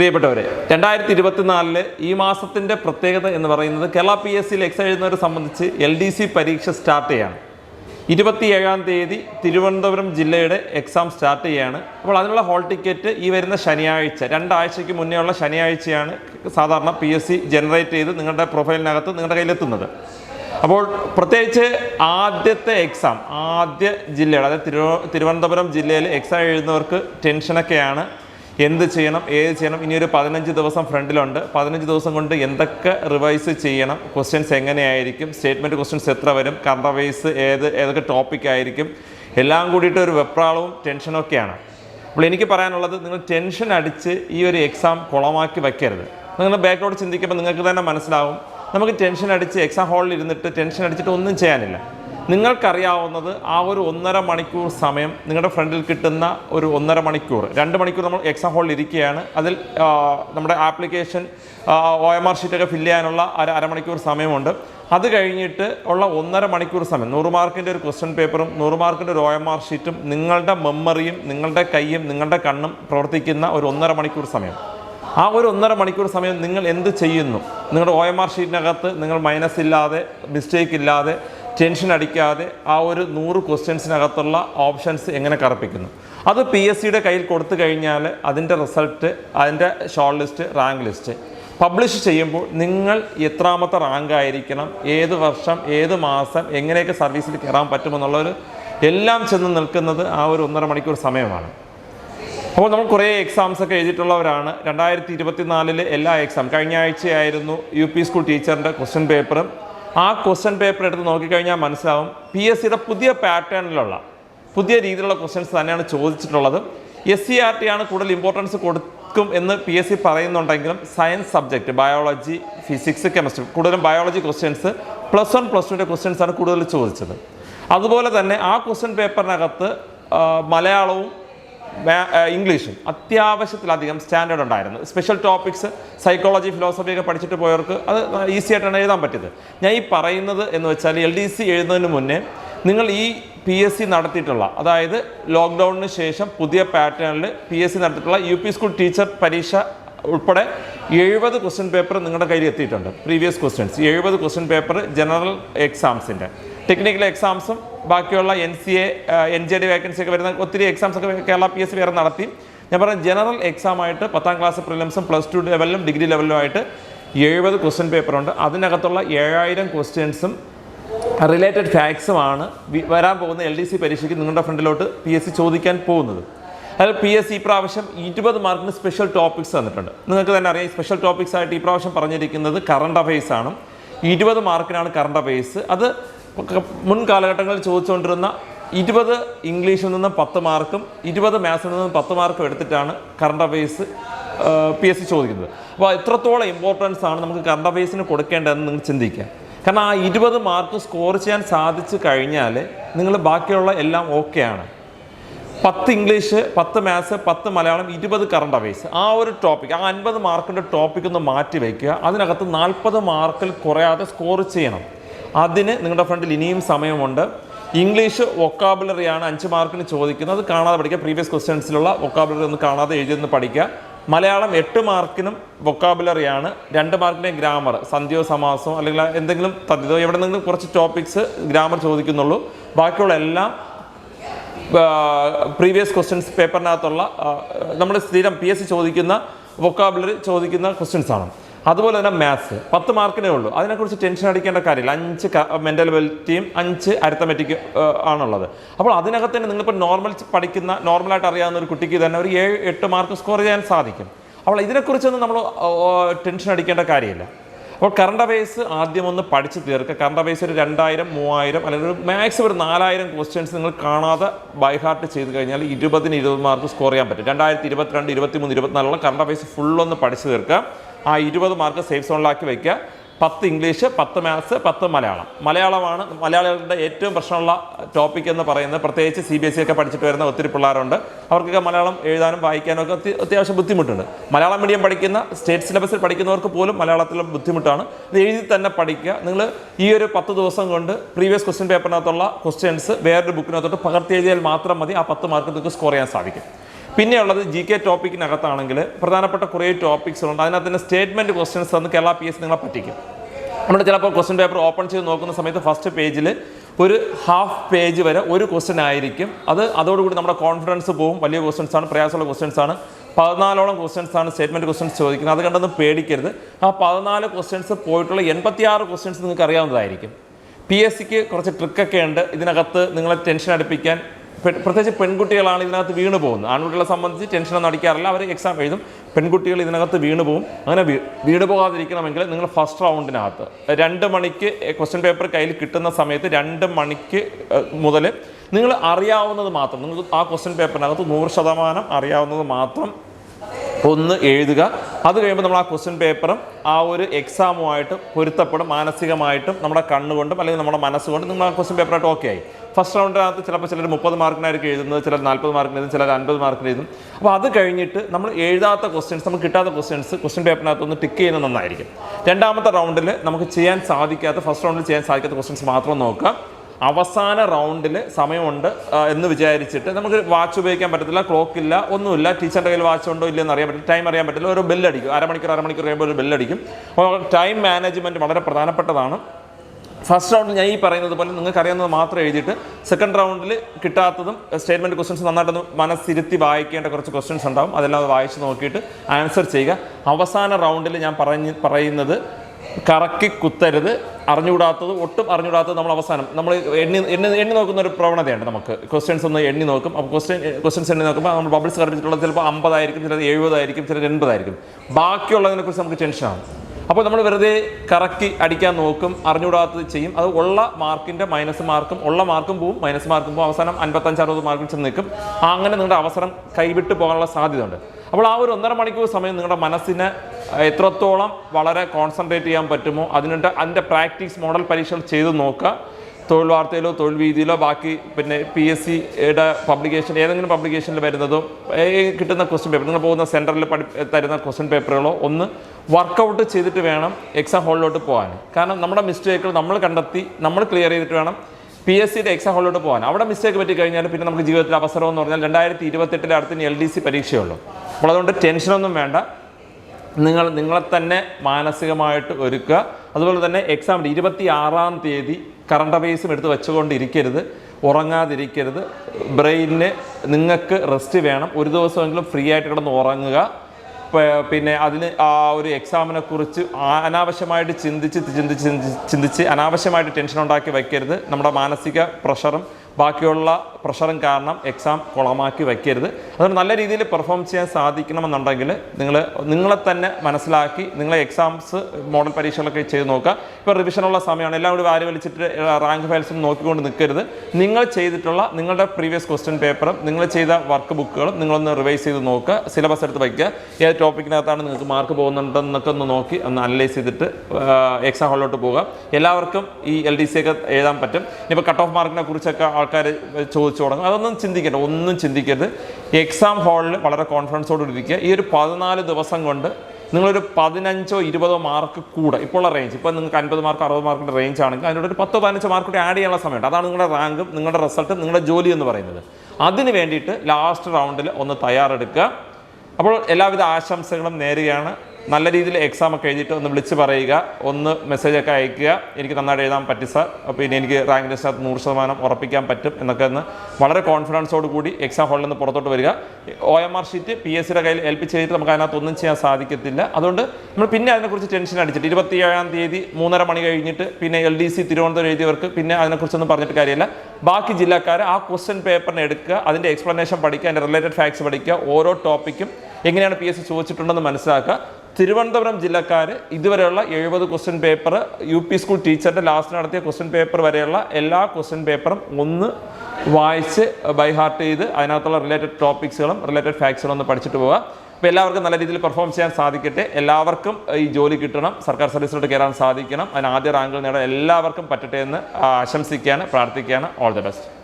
പ്രിയപ്പെട്ടവരെ രണ്ടായിരത്തി ഇരുപത്തിനാലിൽ ഈ മാസത്തിന്റെ പ്രത്യേകത എന്ന് പറയുന്നത് കേരള പി എസ് സിയിൽ എക്സ് എഴുതുന്നവരെ സംബന്ധിച്ച് എൽ ഡി സി പരീക്ഷ സ്റ്റാർട്ട് ചെയ്യാണ്. ഇരുപത്തിയേഴാം തീയതി തിരുവനന്തപുരം ജില്ലയുടെ എക്സാം സ്റ്റാർട്ട് ചെയ്യാണ്. അപ്പോൾ അതിനുള്ള ഹോൾ ടിക്കറ്റ് ഈ വരുന്ന ശനിയാഴ്ച രണ്ടാഴ്ചയ്ക്ക് മുന്നേ ഉള്ള ശനിയാഴ്ചയാണ് സാധാരണ പി എസ് സി ജനറേറ്റ് ചെയ്ത് നിങ്ങളുടെ പ്രൊഫൈലിനകത്ത് നിങ്ങളുടെ കയ്യിലെത്തുന്നത് അപ്പോൾ പ്രത്യേകിച്ച് ആദ്യത്തെ എക്സാം ആദ്യ ജില്ലയുടെ അതായത് തിരുവനന്തപുരം ജില്ലയിൽ എക്സാം എഴുതുന്നവർക്ക് ടെൻഷനൊക്കെയാണ് എന്ത് ചെയ്യണം ഏത് ചെയ്യണം? ഇനിയൊരു പതിനഞ്ച് ദിവസം ഫ്രണ്ടിലുണ്ട്. പതിനഞ്ച് ദിവസം കൊണ്ട് എന്തൊക്കെ റിവൈസ് ചെയ്യണം? ക്വസ്റ്റ്യൻസ് എങ്ങനെയായിരിക്കും? സ്റ്റേറ്റ്മെന്റ് ക്വസ്റ്റ്യൻസ് എത്ര വരും? കറണ്ട് ഏത് ഏതൊക്കെ ടോപ്പിക് ആയിരിക്കും? എല്ലാം കൂടിയിട്ട് ഒരു വെപ്രാളവും ടെൻഷനും ഒക്കെയാണ്. അപ്പോൾ എനിക്ക് പറയാനുള്ളത് നിങ്ങൾ ടെൻഷൻ അടിച്ച് ഈ ഒരു എക്സാം കുളമാക്കി വയ്ക്കരുത് നിങ്ങൾ ബാക്കിലോട്ട് ചിന്തിക്കുമ്പോൾ നിങ്ങൾക്ക് തന്നെ മനസ്സിലാവും. നമുക്ക് ടെൻഷൻ അടിച്ച് എക്സാം ഹാളിൽ ഇരുന്നിട്ട് ടെൻഷൻ അടിച്ചിട്ട് ഒന്നും ചെയ്യാനില്ല. നിങ്ങൾക്കറിയാവുന്നത് ആ ഒരു ഒന്നര മണിക്കൂർ സമയം നിങ്ങളുടെ ഫ്രണ്ടിൽ കിട്ടുന്ന ഒരു ഒന്നര മണിക്കൂർ. രണ്ട് മണിക്കൂർ നമ്മൾ എക്സാം ഹോളിൽ ഇരിക്കുകയാണ്. അതിൽ നമ്മുടെ ആപ്ലിക്കേഷൻ ഒ എം ആർ ഷീറ്റൊക്കെ ഫില്ല് ചെയ്യാനുള്ള ഒരു അരമണിക്കൂർ സമയമുണ്ട്. അത് കഴിഞ്ഞിട്ട് ഉള്ള ഒന്നര മണിക്കൂർ സമയം നൂറ് മാർക്കിന്റെ ഒരു ക്വസ്റ്റ്യൻ പേപ്പറും നൂറ് മാർക്കിന്റെ ഒരു ഒ എം ആർ ഷീറ്റും നിങ്ങളുടെ മെമ്മറിയും നിങ്ങളുടെ കൈയും നിങ്ങളുടെ കണ്ണും പ്രവർത്തിക്കുന്ന ഒരു ഒന്നര മണിക്കൂർ സമയം. ആ ഒരു ഒന്നര മണിക്കൂർ സമയം നിങ്ങൾ എന്ത് ചെയ്യുന്നു? നിങ്ങളുടെ ഒ എം ആർ ഷീറ്റിനകത്ത് നിങ്ങൾ മൈനസ് ഇല്ലാതെ മിസ്റ്റേക്ക് ഇല്ലാതെ ടെൻഷൻ അടിക്കാതെ ആ ഒരു നൂറ് ക്വസ്റ്റ്യൻസിനകത്തുള്ള ഓപ്ഷൻസ് എങ്ങനെ കറപ്പിക്കുന്നു? അത് പി എസ് സിയുടെ കയ്യിൽ കൊടുത്തു കഴിഞ്ഞാൽ അതിന്റെ റിസൾട്ട് അതിന്റെ short list rank list. Publish ചെയ്യുമ്പോൾ നിങ്ങൾ എത്രാമത്തെ റാങ്ക് ആയിരിക്കണം ഏത് വർഷം ഏത് മാസം എങ്ങനെയൊക്കെ സർവീസിൽ കയറാൻ പറ്റുമെന്നുള്ളൊരു എല്ലാം ചെന്ന് നിൽക്കുന്നത് ആ ഒരു ഒന്നര മണിക്കൂർ സമയമാണ്. അപ്പോൾ നമ്മൾ കുറേ എക്സാംസ് ഒക്കെ എഴുതിയിട്ടുള്ളവരാണ്. രണ്ടായിരത്തി ഇരുപത്തിനാലിൽ എല്ലാ എക്സാം കഴിഞ്ഞ ആഴ്ചയായിരുന്നു യു പി സ്കൂൾ ടീച്ചറിന്റെ ക്വസ്റ്റ്യൻ പേപ്പറും ആ ക്വസ്റ്റ്യൻ പേപ്പർ എടുത്ത് നോക്കിക്കഴിഞ്ഞാൽ മനസ്സിലാവും. പി എസ് സിയുടെ പുതിയ പാറ്റേണിലുള്ള പുതിയ രീതിയിലുള്ള ക്വസ്റ്റ്യൻസ് തന്നെയാണ് ചോദിച്ചിട്ടുള്ളത്. എസ് സി ആർ ടി ആണ് കൂടുതൽ ഇമ്പോർട്ടൻസ് കൊടുക്കും എന്ന് പി എസ് സി പറയുന്നുണ്ടെങ്കിലും science subject biology physics chemistry കൂടുതലും biology questions plus one plus ടുവിന്റെ ക്വസ്റ്റ്യൻസ് ആണ് കൂടുതൽ ചോദിച്ചത്. അതുപോലെ തന്നെ ആ ക്വസ്റ്റ്യൻ പേപ്പറിനകത്ത് മലയാളവും ഇംഗ്ലീഷും അത്യാവശ്യത്തിലധികം സ്റ്റാൻഡേർഡ് ഉണ്ടായിരുന്നു. സ്പെഷ്യൽ ടോപ്പിക്സ് സൈക്കോളജി ഫിലോസഫി ഒക്കെ പഠിച്ചിട്ട് പോയവർക്ക് അത് ഈസി ആയിട്ടാണ് എഴുതാൻ പറ്റിയത്. ഞാൻ ഈ പറയുന്നത് എന്ന് വെച്ചാൽ എൽ ഡി സി എഴുതുന്നതിന് മുന്നേ നിങ്ങൾ ഈ പി എസ് സി നടത്തിയിട്ടുള്ള അതായത് ലോക്ക്ഡൗണിന് ശേഷം പുതിയ പാറ്റേണിൽ പി എസ് സി നടത്തിയിട്ടുള്ള യു പി സ്കൂൾ ടീച്ചർ പരീക്ഷ ഉൾപ്പെടെ എഴുപത് ക്വസ്റ്റ്യൻ പേപ്പർ നിങ്ങളുടെ കയ്യിൽ എത്തിയിട്ടുണ്ട്. പ്രീവിയസ് ക്വസ്റ്റ്യൻസ് എഴുപത് ക്വസ്റ്റ്യൻ പേപ്പർ ജനറൽ എക്സാംസിന്റെ ടെക്നിക്കൽ എക്സാംസും ബാക്കിയുള്ള N C A N J D vacancy ഒക്കെ വരുന്ന ഒത്തിരി എക്സാംസ് ഒക്കെ കേരള പി എസ് സി വേറെ നടത്തി. ഞാൻ പറഞ്ഞ ജനറൽ എക്സാം ആയിട്ട് പത്താം ക്ലാസ് പ്രിലിംസും പ്ലസ് ടു ലെവലിലും ഡിഗ്രി ലെവലിലും ആയിട്ട് എഴുപത് ക്വസ്റ്റ്യൻ പേപ്പറുണ്ട് അതിനകത്തുള്ള ഏഴായിരം ക്വസ്റ്റ്യൻസും റിലേറ്റഡ് ഫാക്ട്സുമാണ് വി- വരാൻ പോകുന്ന എൽ ഡി സി പരീക്ഷയ്ക്ക് നിങ്ങളുടെ ഫ്രണ്ടിലോട്ട് പി എസ് സി ചോദിക്കാൻ പോകുന്നത്. അതിൽ പി എസ് സി ഇപ്രാവശ്യം ഇരുപത് മാർക്കിന് സ്പെഷ്യൽ ടോപ്പിക്സ് തന്നിട്ടുണ്ട്. നിങ്ങൾക്ക് തന്നെ അറിയാം സ്പെഷ്യൽ ടോപ്പിക്സ് ആയിട്ട് ഈ പ്രാവശ്യം പറഞ്ഞിരിക്കുന്നത് കറണ്ട് അഫയേഴ്സ് ആണ്. ഇരുപത് മാർക്കിനാണ് കറണ്ട് അഫയേഴ്സ് അത് മുൻ കാലഘട്ടങ്ങളിൽ ചോദിച്ചുകൊണ്ടിരുന്ന ഇരുപത് ഇംഗ്ലീഷിൽ നിന്ന് പത്ത് മാർക്കും ഇരുപത് മാത്സിൽ നിന്ന് പത്ത് മാർക്കും എടുത്തിട്ടാണ് current affairs P S C ചോദിക്കുന്നത്. അപ്പോൾ എത്രത്തോളം ഇമ്പോർട്ടൻസ് ആണ് നമുക്ക് കറണ്ട് അഫയേഴ്സിന് കൊടുക്കേണ്ടതെന്ന് നിങ്ങൾ ചിന്തിക്കുക. കാരണം ആ ഇരുപത് മാർക്ക് സ്കോർ ചെയ്യാൻ സാധിച്ചു കഴിഞ്ഞാൽ നിങ്ങൾ ബാക്കിയുള്ള എല്ലാം ഓക്കെയാണ് പത്ത് ഇംഗ്ലീഷ് പത്ത് മാത്സ് പത്ത് മലയാളം ഇരുപത് കറണ്ട് അഫയേഴ്സ് ആ ഒരു ടോപ്പിക് ആ അൻപത് മാർക്കിന്റെ ടോപ്പിക് ഒന്ന് മാറ്റി വയ്ക്കുക. അതിനകത്ത് നാൽപ്പത് മാർക്കിൽ കുറയാതെ സ്കോർ ചെയ്യണം. അതിന് നിങ്ങളുടെ ഫ്രണ്ടിൽ ഇനിയും സമയമുണ്ട്. ഇംഗ്ലീഷ് വൊക്കാബുലറിയാണ് അഞ്ച് മാർക്കിന് ചോദിക്കുന്നത്. കാണാതെ പഠിക്കുക. പ്രീവിയസ് ക്വസ്റ്റ്യൻസിലുള്ള വൊക്കാബുലറി ഒന്ന് കാണാതെ എഴുതിയെന്ന് പഠിക്കുക. മലയാളം എട്ട് മാർക്കിനും വൊക്കാബുലറിയാണ് രണ്ട് മാർക്കിന്റെ ഗ്രാമർ സന്ധ്യോ സമാസോ അല്ലെങ്കിൽ എന്തെങ്കിലും തദ്ധ്യതോ എവിടെ നിന്നും കുറച്ച് ടോപ്പിക്സ് ഗ്രാമർ ചോദിക്കുന്നുള്ളൂ. ബാക്കിയുള്ള എല്ലാം പ്രീവിയസ് ക്വസ്റ്റ്യൻസ് പേപ്പറിനകത്തുള്ള നമ്മൾ സ്ഥിരം പി എസ് സി ചോദിക്കുന്ന വൊക്കാബുലറി ചോദിക്കുന്ന ക്വസ്റ്റ്യൻസ് ആണ്. അതുപോലെ തന്നെ മാത്സ് പത്ത് മാർക്കിനേ ഉള്ളൂ. അതിനെക്കുറിച്ച് ടെൻഷൻ അടിക്കേണ്ട കാര്യമില്ല. അഞ്ച് മെന്റൽ എബിലിറ്റിയും അഞ്ച് അരിത്തമെറ്റിക് ആണുള്ളത്. അപ്പോൾ അതിനകത്ത് തന്നെ നിങ്ങളിപ്പോൾ നോർമൽ പഠിക്കുന്ന നോർമലായിട്ട് അറിയാവുന്ന ഒരു കുട്ടിക്ക് തന്നെ ഒരു ഏഴ് എട്ട് മാർക്ക് സ്കോർ ചെയ്യാൻ സാധിക്കും. അപ്പോൾ ഇതിനെക്കുറിച്ചൊന്നും നമ്മൾ ടെൻഷൻ അടിക്കേണ്ട കാര്യമില്ല. അപ്പോൾ കറണ്ട് അഫയേഴ്സ് ആദ്യം ഒന്ന് പഠിച്ച് തീർക്കുക. കറണ്ട് അഫയേഴ്സ് ഒരു രണ്ടായിരം മൂവായിരം അല്ലെങ്കിൽ ഒരു മാക്സിമം ഒരു നാലായിരം ക്വസ്റ്റ്യൻസ് നിങ്ങൾ കാണാതെ ബൈ ഹാർട്ട് ചെയ്ത് കഴിഞ്ഞാൽ ഇരുപതിന് ഇരുപത് മാർക്ക് സ്കോർ ചെയ്യാൻ പറ്റും. രണ്ടായിരത്തി ഇരുപത്തിരണ്ട് ഇരുപത്തി മൂന്ന് ഇരുപത്തിനാലുള്ള കറണ്ട് അഫയേഴ്സ് ഫുള്ളൊന്ന് പഠിച്ച് തീർക്കുക. ആ ഇരുപത് മാർക്ക് സേഫ് സോണിലാക്കി വയ്ക്കുക പത്ത് ഇംഗ്ലീഷ് പത്ത് മാത്സ് പത്ത് മലയാളം. മലയാളമാണ് മലയാളികളുടെ ഏറ്റവും പ്രശ്നമുള്ള ടോപ്പിക് എന്ന് പറയുന്നത് പ്രത്യേകിച്ച് സി ബി എസ് സി ഒക്കെ പഠിച്ചിട്ട് വരുന്ന ഒത്തിരി പിള്ളേരുണ്ട്. അവർക്കൊക്കെ മലയാളം എഴുതാനും വായിക്കാനും ഒക്കെ അത്യാവശ്യം ബുദ്ധിമുട്ടുണ്ട്. മലയാളം മീഡിയം പഠിക്കുന്ന സ്റ്റേറ്റ് സിലബസിൽ പഠിക്കുന്നവർക്ക് പോലും മലയാളത്തിൽ ബുദ്ധിമുട്ടാണ്. ഇത് എഴുതി തന്നെ പഠിക്കുക. നിങ്ങൾ ഈ ഒരു പത്ത് ദിവസം കൊണ്ട് പ്രീവിയസ് ക്വസ്റ്റ്യൻ പേപ്പറിനകത്തുള്ള ക്വസ്റ്റ്യൻസ് വേറൊരു ബുക്കിനകത്തോട്ട് പകർത്തി എഴുതിയാൽ മാത്രം മതി ആ പത്ത് മാർക്ക് നിങ്ങൾക്ക് സ്കോർ ചെയ്യാൻ സാധിക്കും. പിന്നെയുള്ളത് ജി കെ ടോപ്പിക്കിനകത്താണെങ്കിൽ പ്രധാനപ്പെട്ട കുറേ ടോപ്പിക്സ് ഉണ്ട് അതിനകത്ത് തന്നെ സ്റ്റേറ്റ്മെന്റ് ക്വസ്റ്റ്യൻസ് തന്ന് കേരള പി എസ് നിങ്ങളെ പറ്റിക്കും. നമ്മൾ ചിലപ്പോൾ ക്വസ്റ്റ്യൻ പേപ്പർ ഓപ്പൺ ചെയ്ത് നോക്കുന്ന സമയത്ത് ഫസ്റ്റ് പേജിൽ ഒരു ഹാഫ് പേജ് വരെ ഒരു ക്വസ്റ്റ്യൻ ആയിരിക്കും. അത് അതോടുകൂടി നമ്മുടെ കോൺഫിഡൻസ് പോകും വലിയ ക്വസ്റ്റ്യൻസ് ആണ് പ്രയാസമുള്ള ക്വസ്റ്റ്യൻസ് ആണ്. പതിനാലോളം ക്വസ്റ്റ്യൻസ് ആണ് സ്റ്റേറ്റ്മെന്റ് ക്വസ്റ്റ്യൻസ് ചോദിക്കുന്നത്. അത് കണ്ടൊന്നും പേടിക്കരുത്. ആ പതിനാല് ക്വസ്റ്റ്യൻസ് പോയിട്ടുള്ള എൺപത്തിയാറ് ക്വസ്റ്റ്യൻസ് നിങ്ങൾക്ക് അറിയാവുന്നതായിരിക്കും. പി എസ് സിക്ക് കുറച്ച് ട്രിക്കൊക്കെ ഉണ്ട്. ഇതിനകത്ത് നിങ്ങളെ ടെൻഷൻ അടുപ്പിക്കാൻ പ്രത്യേകിച്ച് പെൺകുട്ടികളാണ് ഇതിനകത്ത് വീണ് പോകുന്നത്. ആൺകുട്ടികളെ സംബന്ധിച്ച് ടെൻഷനൊന്നും അടിക്കാറില്ല. അവർ എക്സാം എഴുതും. പെൺകുട്ടികൾ ഇതിനകത്ത് വീണ് പോകും. അങ്ങനെ വീണ് പോകാതിരിക്കണമെങ്കിൽ നിങ്ങൾ ഫസ്റ്റ് റൗണ്ടിനകത്ത് രണ്ട് മണിക്ക് ക്വസ്റ്റ്യൻ പേപ്പർ കയ്യിൽ കിട്ടുന്ന സമയത്ത് രണ്ട് മണിക്ക് മുതൽ നിങ്ങൾ അറിയാവുന്നത് മാത്രം. നിങ്ങൾക്ക് ആ ക്വസ്റ്റ്യൻ പേപ്പറിനകത്ത് നൂറ് ശതമാനം അറിയാവുന്നത് മാത്രം ഒന്ന് എഴുതുക. അത് കഴിയുമ്പോൾ നമ്മൾ ആ ക്വസ്റ്റ്യൻ പേപ്പറും ആ ഒരു എക്സാമുമായിട്ട് പൊരുത്തപ്പെടും മാനസികമായിട്ടും നമ്മുടെ കണ്ണുകൊണ്ടും അല്ലെങ്കിൽ നമ്മുടെ മനസ്സുകൊണ്ടും നിങ്ങൾ ആ ക്വസ്റ്റ്യൻ പേപ്പറായിട്ട് ഓക്കെ ആയി. ഫസ്റ്റ് റൗണ്ടിനകത്ത് ചിലപ്പോൾ ചിലർ മുപ്പത് മാർക്കിനായിരിക്കും എഴുതുന്നത് ചിലർ നാൽപ്പത് മാർക്കിന് ചിലർ അൻപത് മാർക്കിന് എഴുതും അപ്പോൾ അത് കഴിഞ്ഞിട്ട് നമ്മൾ എഴുതാത്ത ക്വസ്റ്റ്യൻസ് നമുക്ക് കിട്ടാത്ത ക്വസ്റ്റ്യൻസ് ക്വസ്റ്റ്യൻ പേപ്പറിനകത്ത് ഒന്ന് ടിക്ക് ചെയ്യുന്നത് നന്നായിരിക്കും. രണ്ടാമത്തെ റൗണ്ടിൽ നമുക്ക് ചെയ്യാൻ സാധിക്കാത്ത ഫസ്റ്റ് റൗണ്ടിൽ ചെയ്യാൻ സാധിക്കാത്ത ക്വസ്റ്റ്യൻസ് മാത്രം നോക്കുക. അവസാന റൗണ്ടിൽ സമയമുണ്ട് എന്ന് വിചാരിച്ചിട്ട് നമുക്ക് വാച്ച് ഉപയോഗിക്കാൻ പറ്റത്തില്ല ക്ലോക്ക് ഇല്ല ഒന്നുമില്ല. ടീച്ചറിന്റെ കയ്യിൽ വാച്ച് ഉണ്ടോ ഇല്ലെന്ന് അറിയാൻ പറ്റില്ല ടൈം അറിയാൻ പറ്റില്ല. ഒരു ബെല്ലടിക്കും അരമണിക്കൂർ അരമണിക്കൂർ കഴിയുമ്പോൾ ഒരു ബെല്ലടിക്കും അപ്പോൾ ടൈം മാനേജ്മെന്റ് വളരെ പ്രധാനപ്പെട്ടതാണ്. ഫസ്റ്റ് റൗണ്ടിൽ ഞാൻ ഈ പറയുന്നത് പോലെ നിങ്ങൾക്ക് അറിയാവുന്നത് മാത്രം എഴുതിയിട്ട് സെക്കൻഡ് റൗണ്ടിൽ കിട്ടാത്തതും സ്റ്റേറ്റ്മെന്റ് ക്വസ്റ്റ്യൻസ് നന്നായിട്ടൊന്ന് മനസ്സിരുത്തി വായിക്കേണ്ട കുറച്ച് ക്വസ്റ്റ്യൻസ് ഉണ്ടാവും. അതെല്ലാം അത് വായിച്ച് നോക്കിയിട്ട് ആൻസർ ചെയ്യുക. അവസാന റൗണ്ടിൽ ഞാൻ പറഞ്ഞ് പറയുന്നത് കറക്കി കുത്തരുത് അറിഞ്ഞുകൂടാത്തത് ഒട്ടും അറിഞ്ഞുകൂടാത്തത് നമ്മൾ അവസാനം നമ്മൾ എണ്ണി എണ്ണി എണ്ണി നോക്കുന്ന ഒരു പ്രവണതയുണ്ട് നമുക്ക്. ക്വസ്റ്റ്യൻസ് ഒന്ന് എണ്ണി നോക്കും. അപ്പോൾ ക്വസ്റ്റ്യൻ ക്വസ്റ്റ്യൻസ് എണ്ണി നോക്കുമ്പോൾ നമ്മൾ ബബിൾസ് കറിഞ്ഞിട്ടുള്ളത് ചിലപ്പോൾ അമ്പതായിരിക്കും ചിലത് എഴുപതായിരിക്കും ചിലത് എൺപതായിരിക്കും. ബാക്കിയുള്ളതിനെ കുറിച്ച് നമുക്ക് ടെൻഷനാണ് അപ്പോൾ നമ്മൾ വെറുതെ കറക്കി അടിക്കാൻ നോക്കും അറിഞ്ഞുകൂടാത്തത് ചെയ്യും. അത് ഉള്ള മാർക്കിന്റെ മൈനസ് മാർക്കും ഉള്ള മാർക്കും പോവും മൈനസ് മാർക്കും പോവും. അവസാനം അൻപത്തഞ്ച് അറുപത് മാർക്കിൽ ചെന്ന് നിൽക്കും. അങ്ങനെ നിങ്ങളുടെ അവസരം കൈവിട്ട് പോകാനുള്ള സാധ്യതയുണ്ട്. അപ്പോൾ ആ ഒരു ഒന്നര മണിക്കൂർ സമയം നിങ്ങളുടെ മനസ്സിനെ എത്രത്തോളം വളരെ കോൺസെൻട്രേറ്റ് ചെയ്യാൻ പറ്റുമോ അതിനിട്ട് അതിന്റെ പ്രാക്ടീസ് മോഡൽ പരീക്ഷകൾ ചെയ്ത് നോക്കുക. തൊഴിൽ വാർത്തയിലോ തൊഴിൽ വീതിയിലോ ബാക്കി പിന്നെ പി എസ് സിയുടെ പബ്ലിക്കേഷൻ ഏതെങ്കിലും പബ്ലിക്കേഷനിൽ വരുന്നതോ കിട്ടുന്ന ക്വസ്റ്റ്യൻ പേപ്പർ നിങ്ങൾ പോകുന്ന സെന്ററിൽ പഠി തരുന്ന ക്വസ്റ്റ്യൻ പേപ്പറുകളോ ഒന്ന് വർക്കൗട്ട് ചെയ്തിട്ട് വേണം എക്സാം ഹോളിലോട്ട് പോകാൻ കാരണം നമ്മുടെ മിസ്റ്റേക്കുകൾ നമ്മൾ കണ്ടെത്തി നമ്മൾ ക്ലിയർ ചെയ്തിട്ട് വേണം പി എസ് സിയുടെ എക്സാം ഹോളിലോട്ട് പോകാൻ അവിടെ മിസ്റ്റേക്ക് പറ്റി കഴിഞ്ഞാൽ പിന്നെ നമുക്ക് ജീവിതത്തിൽ അവസരം എന്ന് പറഞ്ഞാൽ രണ്ടായിരത്തി ഇരുപത്തെട്ടിലെ അടുത്തിന് എൽ ഡി സി പരീക്ഷയുള്ളൂ അപ്പോൾ അതുകൊണ്ട് ടെൻഷനൊന്നും വേണ്ട. നിങ്ങൾ നിങ്ങളെ തന്നെ മാനസികമായിട്ട് ഒരുക്കുക. അതുപോലെ തന്നെ എക്സാം ഇരുപത്തി ആറാം തീയതി കറണ്ട് അഫയേഴ്സും എടുത്ത് വെച്ചുകൊണ്ടിരിക്കരുത്. ഉറങ്ങാതിരിക്കരുത്. ബ്രെയിനിന് നിങ്ങൾക്ക് റെസ്റ്റ് വേണം. ഒരു ദിവസമെങ്കിലും ഫ്രീ ആയിട്ട് കിടന്ന് ഉറങ്ങുക. പിന്നെ അതിന് ആ ഒരു എക്സാമിനെ കുറിച്ച് അനാവശ്യമായിട്ട് ചിന്തിച്ച് ചിന്തിച്ച് ചിന്തിച്ച് അനാവശ്യമായിട്ട് ടെൻഷൻ ഉണ്ടാക്കി വയ്ക്കരുത് നമ്മുടെ മാനസിക പ്രഷറും ബാക്കിയുള്ള പ്രഷറും കാരണം എക്സാം കുളമാക്കി വയ്ക്കരുത് അതുകൊണ്ട് നല്ല രീതിയിൽ പെർഫോം ചെയ്യാൻ സാധിക്കണമെന്നുണ്ടെങ്കിൽ നിങ്ങൾ നിങ്ങളെ തന്നെ മനസ്സിലാക്കി നിങ്ങളെ എക്സാംസ് മോഡൽ പരീക്ഷകളൊക്കെ ചെയ്ത് നോക്കുക. ഇപ്പോൾ റിവിഷനുള്ള സമയമാണ്. എല്ലാം കൂടി വാരി വലിച്ചിട്ട് റാങ്ക് ഫയൽസും നോക്കിക്കൊണ്ട് നിൽക്കരുത്. നിങ്ങൾ ചെയ്തിട്ടുള്ള നിങ്ങളുടെ പ്രീവിയസ് ക്വസ്റ്റ്യൻ പേപ്പറും നിങ്ങൾ ചെയ്ത വർക്ക് ബുക്കുകളും നിങ്ങളൊന്ന് റിവൈസ് ചെയ്ത് നോക്കുക. സിലബസ് എടുത്ത് വയ്ക്കുക. ഏത് ടോപ്പിക്കിനകത്താണ് നിങ്ങൾക്ക് മാർക്ക് പോകുന്നുണ്ടെന്നൊക്കെ ഒന്ന് നോക്കി ഒന്ന് അനലൈസ് ചെയ്തിട്ട് എക്സാം ഹാളിലോട്ട് പോകുക എല്ലാവർക്കും ഈ എൽ ഡി സി ഒക്കെ എഴുതാൻ പറ്റും. ഇപ്പോൾ കട്ട് ഓഫ് മാർക്കിനെ കുറിച്ചൊക്കെ ആൾക്കാർ ചോദിച്ചു തുടങ്ങും. അതൊന്നും ചിന്തിക്കരുത് ഒന്നും ചിന്തിക്കരുത്. എക്സാം ഹാളിൽ വളരെ കോൺഫിഡൻസോട് ഇരിക്കുക. ഈ ഒരു പതിനാല് ദിവസം കൊണ്ട് നിങ്ങളൊരു പതിനഞ്ചോ ഇരുപതോ മാർക്ക് കൂടെ ഇപ്പോൾ ഉള്ള റേഞ്ച് ഇപ്പോൾ നിങ്ങൾക്ക് അൻപത് മാർക്ക് അറുപത് മാർക്കിന്റെ റേഞ്ച് ആണെങ്കിൽ അതിനോട് ഒരു പത്തോ പതിനഞ്ചോ മാർക്ക് കൂടി ആഡ് ചെയ്യാനുള്ള സമയമുണ്ട്. അതാണ് നിങ്ങളുടെ റാങ്കും നിങ്ങളുടെ റിസൾട്ടും നിങ്ങളുടെ ജോലി എന്ന് പറയുന്നത്. അതിന് വേണ്ടിയിട്ട് ലാസ്റ്റ് റൗണ്ടിൽ ഒന്ന് തയ്യാറെടുക്കുക. അപ്പോൾ എല്ലാവിധ ആശംസകളും നേരുകയാണ്. നല്ല രീതിയിൽ എക്സാം ഒക്കെ എഴുതിയിട്ട് ഒന്ന് വിളിച്ച് പറയുക. ഒന്ന് മെസ്സേജൊക്കെ അയക്കുക എനിക്ക് നന്നായിട്ട് എഴുതാൻ പറ്റി സാർ ഇനി എനിക്ക് റാങ്ക് ലിസ്റ്റിനകത്ത് നൂറ് ശതമാനം ഉറപ്പിക്കാൻ പറ്റും എന്നൊക്കെ ഒന്ന് വളരെ കോൺഫിഡൻസോട് കൂടി എക്സാം ഹാളിൽ നിന്ന് പുറത്തോട്ട് വരിക. O M R sheet P S സിയുടെ കയ്യിൽ ഏൽപ്പിച്ച് ചെയ്തിട്ട് നമുക്ക് അതിനകത്ത് ഒന്നും ചെയ്യാൻ സാധിക്കത്തില്ല. അതുകൊണ്ട് നമ്മൾ പിന്നെ അതിനെക്കുറിച്ച് ടെൻഷൻ അടിച്ചിട്ട് ഇരുപത്തി ഏഴാം തീയതി മൂന്നര മണി കഴിഞ്ഞിട്ട് പിന്നെ എൽ ഡി സി തിരുവനന്തപുരം എഴുതിയവർക്ക് പിന്നെ അതിനെക്കുറിച്ചൊന്നും പറഞ്ഞിട്ട് കാര്യമില്ല. ബാക്കി ജില്ലക്കാർ ആ ക്വസ്റ്റ്യൻ പേപ്പറിനെ എടുക്കുക അതിന്റെ എക്സ്പ്ലനേഷൻ പഠിക്കുക അതിന്റെ റിലേറ്റഡ് ഫാക്ട്സ് പഠിക്കുക ഓരോ ടോപ്പിക്കും എങ്ങനെയാണ് പി എസ് സി ചോദിച്ചിട്ടുണ്ടെന്ന് മനസ്സിലാക്കുക. തിരുവനന്തപുരം ജില്ലക്കാർ ഇതുവരെയുള്ള എഴുപത് question paper U P school ടീച്ചറിന്റെ ലാസ്റ്റ് നടത്തിയ ക്വസ്റ്റ്യൻ പേപ്പർ വരെയുള്ള എല്ലാ ക്വസ്റ്റ്യൻ പേപ്പറും ഒന്ന് വായിച്ച് ബൈഹാർട്ട് ചെയ്ത് അതിനകത്തുള്ള റിലേറ്റഡ് ടോപ്പിക്സുകളും റിലേറ്റഡ് ഫാക്ട്സുകളും ഒന്ന് പഠിച്ചിട്ട് പോവുക. അപ്പോൾ എല്ലാവർക്കും നല്ല രീതിയിൽ പെർഫോം ചെയ്യാൻ സാധിക്കട്ടെ. എല്ലാവർക്കും ഈ ജോലി കിട്ടണം. സർക്കാർ സർവീസിലോട്ട് കയറാൻ സാധിക്കണം. അതിന് ആദ്യ റാങ്കുകൾ നേടാൻ എല്ലാവർക്കും പറ്റട്ടെ എന്ന് ആശംസിക്കുകയാണ് പ്രാർത്ഥിക്കുകയാണ്. All the best